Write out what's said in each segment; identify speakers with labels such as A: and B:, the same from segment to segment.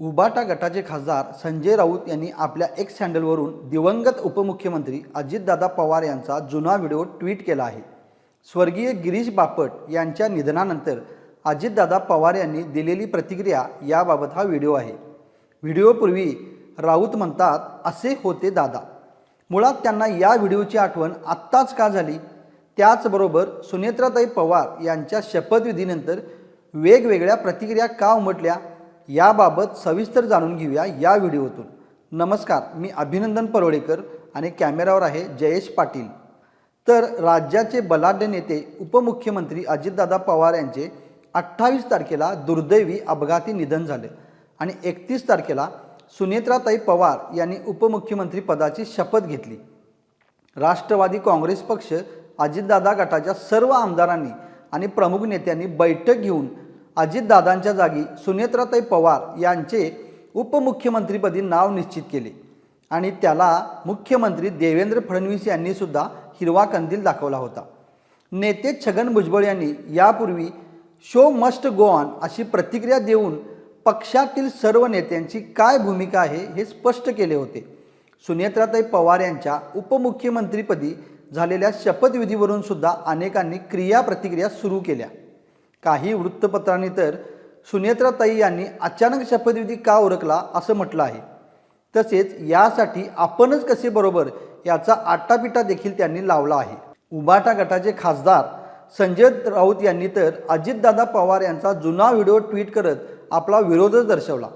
A: उबाटा गटाचे खासदार संजय राऊत यांनी आपल्या एक्स हँडलवरून दिवंगत उपमुख्यमंत्री अजितदादा पवार यांचा जुना व्हिडिओ ट्विट केला आहे. स्वर्गीय गिरीश बापट यांच्या निधनानंतर अजितदादा पवार यांनी दिलेली प्रतिक्रिया याबाबत हा व्हिडिओ आहे. व्हिडिओपूर्वी राऊत म्हणतात असे होते दादा. मुळात त्यांना या व्हिडिओची आठवण आत्ताच का झाली? त्याचबरोबर सुनेत्राताई पवार यांच्या शपथविधीनंतर वेगवेगळ्या प्रतिक्रिया का उमटल्या? याबाबत सविस्तर जाणून घेऊया या व्हिडिओतून. नमस्कार मी अभिनंदन परोळेकर आणि कॅमेरावर आहे जयेश पाटील. तर राज्याचे बलाढ्य नेते उपमुख्यमंत्री अजितदादा पवार यांचे अठ्ठावीस तारखेला दुर्दैवी अपघाती निधन झाले आणि एकतीस तारखेला सुनेत्राताई पवार यांनी उपमुख्यमंत्री पदाची शपथ घेतली. राष्ट्रवादी काँग्रेस पक्ष अजितदादा गटाच्या सर्व आमदारांनी आणि प्रमुख नेत्यांनी बैठक घेऊन अजितदादांच्या जागी सुनेत्राताई पवार यांचे उपमुख्यमंत्रीपदी नाव निश्चित केले आणि त्याला मुख्यमंत्री देवेंद्र फडणवीस यांनी सुद्धा हिरवा कंदील दाखवला होता. नेते छगन भुजबळ यांनी यापूर्वी शो मस्ट गो ऑन अशी प्रतिक्रिया देऊन पक्षातील सर्व नेत्यांची काय भूमिका आहे हे स्पष्ट केले होते. सुनेत्राताई पवार यांच्या उपमुख्यमंत्रीपदी झालेल्या शपथविधीवरून सुद्धा अनेकांनी क्रिया प्रतिक्रिया सुरू केल्या. काही वृत्तपत्रांनी तर सुनेत्राताई यांनी अचानक शपथविधी का उरकला असं म्हटलं आहे. तसेच यासाठी आपणच कसे बरोबर याचा आटापिटा देखील त्यांनी लावला आहे. उबाटा गटाचे खासदार संजय राऊत यांनी तर अजितदादा पवार यांचा जुना व्हिडिओ ट्विट करत आपला विरोधच दर्शवला.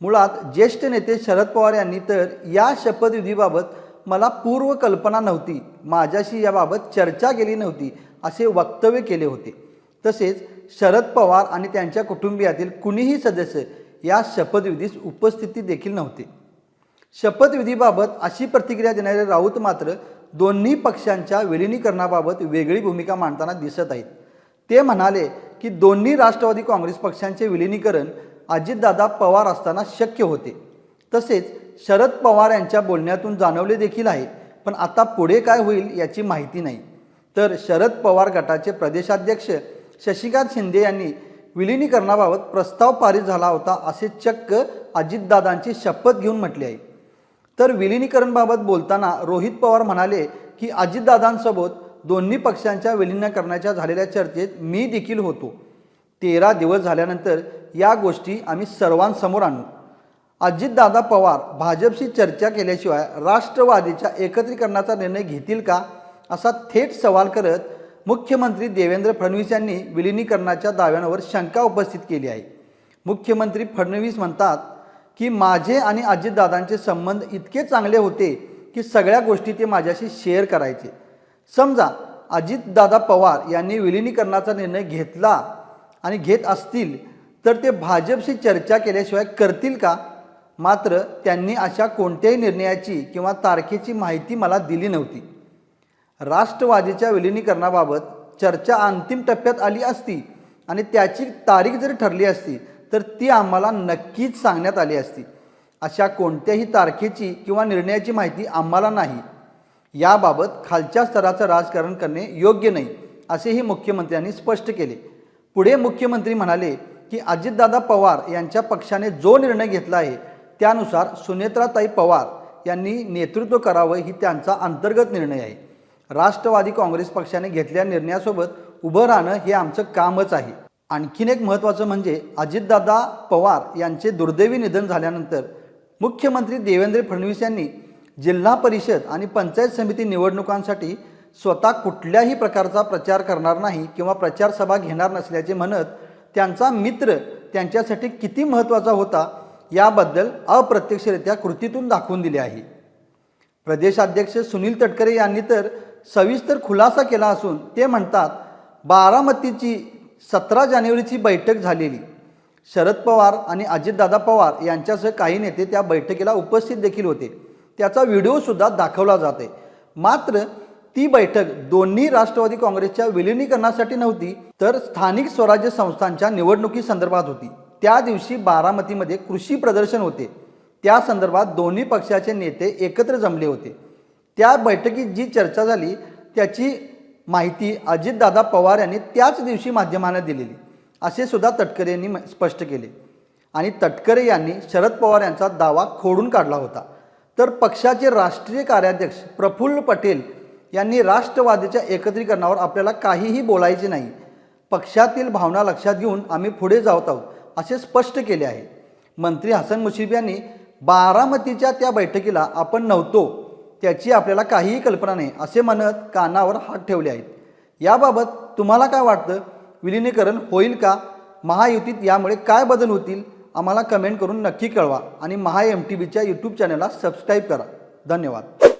A: मुळात ज्येष्ठ नेते शरद पवार यांनी तर या शपथविधीबाबत मला पूर्व कल्पना नव्हती. माझ्याशी याबाबत चर्चा केली नव्हती असे वक्तव्य केले होते. तसेच शरद पवार आणि त्यांच्या कुटुंबियातील कुणीही सदस्य या शपथविधीस उपस्थिती देखील नव्हते. शपथविधीबाबत अशी प्रतिक्रिया देणारे राऊत मात्र दोन्ही पक्षांच्या विलिनीकरणाबाबत वेगळी भूमिका मांडताना दिसत आहेत. ते म्हणाले की दोन्ही राष्ट्रवादी काँग्रेस पक्षांचे विलिनीकरण अजितदादा पवार असताना शक्य होते. तसेच शरद पवार यांच्या बोलण्यातून जाणवले देखील आहे पण आता पुढे काय होईल याची माहिती नाही. तर शरद पवार गटाचे प्रदेशाध्यक्ष शशिकांत शिंदे यांनी विलिनीकरणाबाबत प्रस्ताव पारित झाला होता असे चक्क अजितदादांची शपथ घेऊन म्हटले आहे. तर विलिनीकरणबाबत बोलताना रोहित पवार म्हणाले की अजितदादांसोबत दोन्ही पक्षांच्या विलिनीकरणाच्या झालेल्या चर्चेत मी देखील होतो. तेरा दिवस झाल्यानंतर या गोष्टी आम्ही सर्वांसमोर आणू. अजितदादा पवार भाजपशी चर्चा केल्याशिवाय राष्ट्रवादीच्या एकत्रीकरणाचा निर्णय घेतील का असा थेट सवाल करत मुख्यमंत्री देवेंद्र फडणवीस यांनी विलिनीकरणाच्या दाव्यांवर शंका उपस्थित केली आहे. मुख्यमंत्री फडणवीस म्हणतात की माझे आणि अजितदादांचे संबंध इतके चांगले होते की सगळ्या गोष्टी ते माझ्याशी शेअर करायचे. समजा अजितदादा पवार यांनी विलिनीकरणाचा निर्णय घेतला आणि घेत असतील तर ते भाजपशी चर्चा केल्याशिवाय करतील का? मात्र त्यांनी अशा कोणत्याही निर्णयाची किंवा तारखेची माहिती मला दिली नव्हती. राष्ट्रवादीच्या विलिनीकरणाबाबत चर्चा अंतिम टप्प्यात आली असती आणि त्याची तारीख जरी ठरली असती तर ती आम्हाला नक्कीच सांगण्यात आली असती. अशा कोणत्याही तारखेची किंवा निर्णयाची माहिती आम्हाला नाही. याबाबत खालच्या स्तराचं राजकारण करणे योग्य नाही असेही मुख्यमंत्र्यांनी स्पष्ट केले. पुढे मुख्यमंत्री म्हणाले की अजितदादा पवार यांच्या पक्षाने जो निर्णय घेतला आहे त्यानुसार सुनेत्राताई पवार यांनी नेतृत्व करावं ही त्यांचा अंतर्गत निर्णय आहे. राष्ट्रवादी काँग्रेस पक्षाने घेतलेल्या निर्णयासोबत उभं राहणं हे आमचं कामच आहे. आणखीन एक महत्त्वाचं म्हणजे अजितदादा पवार यांचे दुर्दैवी निधन झाल्यानंतर मुख्यमंत्री देवेंद्र फडणवीस यांनी जिल्हा परिषद आणि पंचायत समिती निवडणुकांसाठी स्वतः कुठल्याही प्रकारचा प्रचार करणार नाही किंवा प्रचार सभा घेणार नसल्याचे म्हणत त्यांचा मित्र त्यांच्यासाठी किती महत्त्वाचा होता याबद्दल अप्रत्यक्षरित्या कृतीतून दाखवून दिले आहे. प्रदेशाध्यक्ष सुनील तटकरे यांनी तर सविस्तर खुलासा केला असून ते म्हणतात बारामतीची सतरा जानेवारीची बैठक झालेली. शरद पवार आणि अजितदादा पवार यांच्यासह काही नेते त्या बैठकीला उपस्थित देखील होते. त्याचा व्हिडिओसुद्धा दाखवला जाते मात्र ती बैठक दोन्ही राष्ट्रवादी काँग्रेसच्या विलिनीकरणासाठी नव्हती तर स्थानिक स्वराज्य संस्थांच्या निवडणुकीसंदर्भात होती. त्या दिवशी बारामतीमध्ये कृषी प्रदर्शन होते. त्या संदर्भात दोन्ही पक्षाचे नेते एकत्र जमले होते. त्या बैठकीत जी चर्चा झाली त्याची माहिती अजितदादा पवार यांनी त्याच दिवशी माध्यमांना दिलेली. असे सुद्धा तटकरे यांनी म- स्पष्ट केले. आणि तटकरे यांनी शरद पवार यांचा दावा खोडून काढला होता. तर पक्षाचे राष्ट्रीय कार्याध्यक्ष प्रफुल्ल पटेल यांनी राष्ट्रवादीच्या एकत्रीकरणावर आपल्याला काहीही बोलायचे नाही. पक्षातील भावना लक्षात घेऊन आम्ही पुढे जात आहोत असे स्पष्ट केले आहे. मंत्री हसन मुश्रीफ यांनी बारामतीच्या त्या बैठकीला आपण नव्हतो त्याची आपल्याला काहीही कल्पना नाही असे म्हणत कानावर हात ठेवले आहेत. याबाबत तुम्हाला काय वाटतं? विलिनीकरण होईल का? महायुतीत यामुळे काय बदल होतील? आम्हाला कमेंट करून नक्की कळवा आणि महा एम टी व्हीच्या यूट्यूब चॅनलला सबस्क्राईब करा. धन्यवाद.